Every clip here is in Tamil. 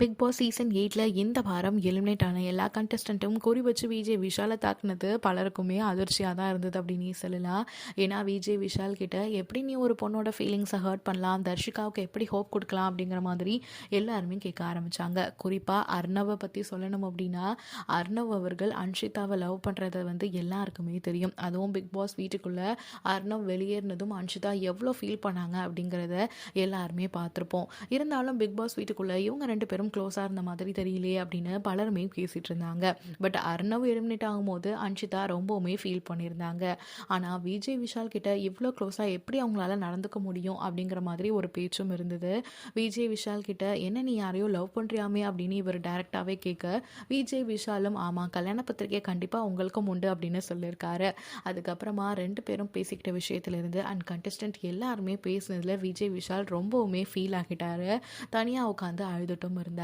பிக் பாஸ் சீசன் எயிட்டில் இந்த வாரம் எலிமினேட் ஆன எல்லா கண்டஸ்டண்ட்டும் குறி வச்சு விஜய் விஷாலை தாக்குனது பலருக்குமே அதிர்ச்சியாக தான் இருந்தது அப்படின்னு சொல்லலாம். ஏன்னா விஜய் விஷால் கிட்ட எப்படி நீ ஒரு பொண்ணோட ஃபீலிங்ஸை ஹர்ட் பண்ணலாம்? தர்ஷிகாவுக்கு எப்படி ஹோப் கொடுக்கலாம்? அப்படிங்கிற மாதிரி எல்லாருமே கேட்க ஆரம்பித்தாங்க குறிப்பாக அர்ணவை பற்றி சொல்லணும் அப்படின்னா அர்ணவ் அவர்கள் அன்ஷிதாவை லவ் பண்ணுறத வந்து எல்லாருக்குமே தெரியும். அதுவும் பிக் பாஸ் வீட்டுக்குள்ளே அர்ணவ் வெளியேறினதும் அன்ஷிதா எவ்வளோ ஃபீல் பண்ணாங்க அப்படிங்கிறத எல்லாருமே பார்த்துருப்போம். இருந்தாலும் பிக் பாஸ் வீட்டுக்குள்ளே இவங்க ரெண்டு பேரும் க்ளோஸாக இருந்த மாதிரி தெரியலையே அப்படின்னு பலருமே பேசிகிட்டு இருந்தாங்க. பட் அர்ணவ் எலிமினேட் ஆகும்போது அன்ஷிதா ரொம்பவுமே ஃபீல் பண்ணியிருந்தாங்க. ஆனால் விஜய் விஷால் கிட்ட இவ்வளோ க்ளோஸாக எப்படி அவங்களால நடந்துக்க முடியும் அப்படிங்கிற மாதிரி ஒரு பேச்சும் இருந்தது. விஜய் விஷால் கிட்ட என்ன நீ யாரையோ லவ் பண்ணுறியாமே அப்படின்னு இவர் டைரெக்டாகவே கேட்க விஜய் விஷாலும் ஆமாம் கல்யாண பத்திரிகை கண்டிப்பாக உங்களுக்கும் உண்டு அப்படின்னு சொல்லியிருக்காரு. அதுக்கப்புறமா ரெண்டு பேரும் பேசிக்கிட்ட விஷயத்துலேருந்து அண்ட் கண்டஸ்டன்ட் எல்லாருமே பேசினதில் விஜய் விஷால் ரொம்பவுமே ஃபீல் ஆகிட்டாரு தனியாக உட்காந்து அழுதுட்டும் இருந்தார்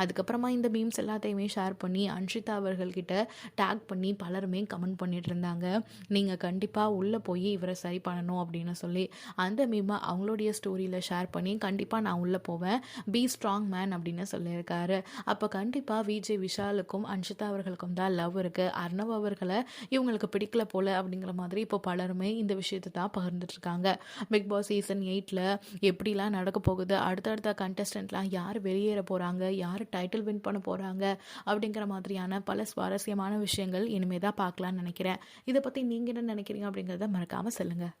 அதுக்கப்புறமா இந்த மீம்ஸ் எல்லாத்தையுமே ஷேர் பண்ணி அன்ஷிதா அவர்கள்கிட்ட டேக் பண்ணி பலருமே கமெண்ட் பண்ணிட்டு இருந்தாங்க. நீங்கள் கண்டிப்பாக உள்ளே போய் இவரை சரி பண்ணணும் அப்படின்னு சொல்லி. அந்த மீமை அவங்களுடைய ஸ்டோரியில் ஷேர் பண்ணி கண்டிப்பாக நான் உள்ளே போவேன். பி ஸ்ட்ராங் மேன் அப்படின்னு சொல்லியிருக்காரு. அப்போ கண்டிப்பாக விஜய் விஷாலுக்கும் அன்ஷிதா அவர்களுக்கும் தான் லவ் இருக்குது அர்ணவ் அவர்களை இவங்களுக்கு பிடிக்கல போல அப்படிங்கிற மாதிரி இப்போ பலருமே இந்த விஷயத்தை தான் பகிர்ந்துட்டு இருக்காங்க. பிக் பாஸ் சீசன் எயிட்டில் எப்படிலாம் நடக்க போகுது? அடுத்தடுத்த கண்டஸ்டன்ட்லாம் யார் வெளியேற போகிறாங்க போகிறாங்க யார் டைட்டில் வின் பண்ண போகிறாங்க அப்படிங்கிற மாதிரியான பல சுவாரஸ்யமான விஷயங்கள் இனிமேல் தான் பார்க்கலான்னு நினைக்கிறேன். இதை பற்றி நீங்கள் என்ன நினைக்கிறீங்க அப்படிங்கிறத மறக்காமல் சொல்லுங்கள்